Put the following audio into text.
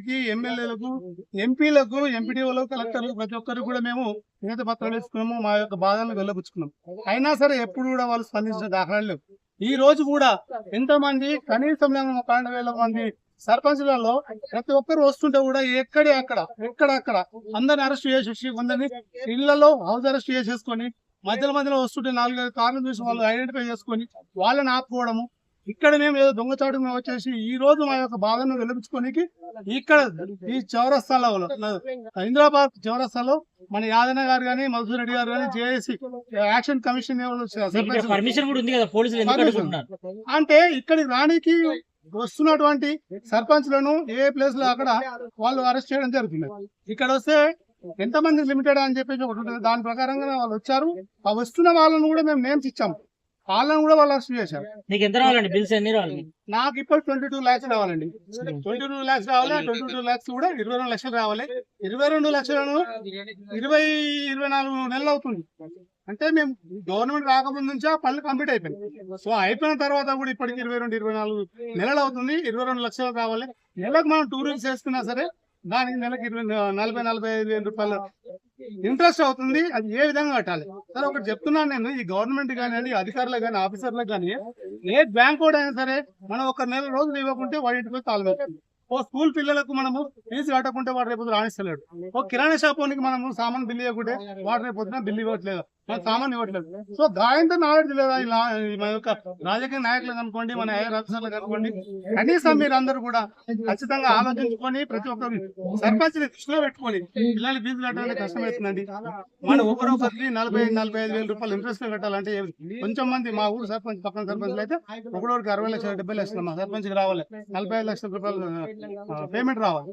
కి ఎమ్మెల్యేలకు ఎంపీలకు ఎంపీడీఓలకు కలెక్టర్లకు ప్రతి ఒక్కరికి కూడా మేము వినతి పత్రాలు ఇస్తున్నాము మా యొక్క బాధలను వెళ్ళబుచ్చుకున్నాం అయినా సరే ఎప్పుడు కూడా వాళ్ళు స్పందించిన దాఖలాలు లేవు. ఈ రోజు కూడా ఎంతమంది కనీసం పన్నెండు వేల మంది సర్పంచ్లలో ప్రతి ఒక్కరు వస్తుంటే కూడా ఎక్కడి అక్కడ ఎక్కడ అక్కడ అందరిని అరెస్ట్ చేసేసి కొందరిని ఇళ్ళలో హౌస్ అరెస్ట్ చేసేసుకొని మధ్యలో మధ్యలో వస్తుంటే నాలుగైదు కార్లు చూసి వాళ్ళు ఐడెంటిఫై చేసుకొని వాళ్ళని ఆపుకోవడము ఇక్కడ మేము ఏదో దొంగచాటు మేము వచ్చేసి ఈ రోజు మా యొక్క బాధను వెలిపించుకోనికి ఇక్కడ ఈ చౌరస్తాలో హైదరాబాద్ చౌరస్తాలో మన యాదన గారు కానీ మధుసూర్ రెడ్డి గారు కానీ జేఏసీ యాక్షన్ కమిషన్ పర్మిషన్ కూడా ఉంది కదా పోలీసులు అంటే ఇక్కడికి రానికి వస్తున్నటువంటి సర్పంచ్లను ఏ ప్లేస్లో అక్కడ వాళ్ళు అరెస్ట్ చేయడం జరుగుతుంది. ఇక్కడ వస్తే ఎంతమంది లిమిటెడ్ అని చెప్పేసి ఒకటి ఉంటుంది. దాని ప్రకారంగా వాళ్ళు వచ్చారు. ఆ వస్తున్న వాళ్ళను కూడా మేము నేమ్స్ ఇచ్చాము. వాళ్ళని కూడా వాళ్ళు అరెస్ట్ చేశారు. నీకు ఎంత రావాలండి? బిల్స్ ఎన్ని రావాలి? నాకు ఇప్పుడు ట్వంటీ టూ ల్యాక్స్ రావాలండి. ట్వంటీ టూ ల్యాక్స్ రావాలి? ట్వంటీ టూ ల్యాక్స్ కూడా ఇరవై రెండు లక్షలు రావాలి. ఇరవై రెండు లక్షలను ఇరవై ఇరవై నాలుగు నెలలు అవుతుంది. అంటే మేము గవర్నమెంట్ రాకముందు నుంచి ఆ పనులు కంప్లీట్ అయిపోయింది సో అయిపోయిన తర్వాత కూడా ఇప్పటికి ఇరవై రెండు ఇరవై నాలుగు నెలలు అవుతుంది. ఇరవై రెండు లక్షలు కావాలి నెలకు మనం టూ రూల్స్ వేసుకున్నా సరే దానికి నెలకి ఇరవై నలభై నలభై ఐదు వేల రూపాయలు ఇంట్రెస్ట్ అవుతుంది అది ఏ విధంగా కట్టాలి? సరే ఒకటి చెప్తున్నాను నేను ఈ గవర్నమెంట్ కానీ అధికారులకు కానీ ఆఫీసర్లకు కానీ ఏ బ్యాంక్ కూడా అయినా సరే మనం ఒక నెల రోజులు ఇవ్వకుంటే వాడి ఇంటికి తాళం. ఓ స్కూల్ పిల్లలకు మనము ఫీజు కట్టకుంటే వాడు రేపు రాణిస్తలేడు. ఓ కిరాణా షాప్ మనము సామాన్ బిల్లు ఇవ్వకుంటే వాడు రేపు బిల్లు ఇవ్వట్లేదు. మన సామాన్ ఇవ్వట్లేదు. సో గాయంతో నాలెడ్జ్ లేదా మన యొక్క రాజకీయ నాయకులు అనుకోండి మన అధికారులు కనుకోండి అనుకోండి కనీసం మీరు అందరూ కూడా ఖచ్చితంగా ఆలోచించుకొని ప్రతి ఒక్కరు సర్పంచ్ దృష్టిలో పెట్టుకొని పిల్లలు ఫీజు కట్టాలంటే కష్టమవుతుందండి. మన ఒకరొకరికి నలభై నలభై ఐదు వేల రూపాయలు ఇంట్రెస్ట్ కట్టాలంటే కొంచెం మంది మా ఊరు సర్పంచ్ పక్కన సర్పంచ్లు అయితే ఒకరికి అరవై లక్షల డెబ్బై లక్షలు మా సర్పంచ్కి రావాలి. నలభై ఐదు లక్షల రూపాయలు పేమెంట్ రావాలి.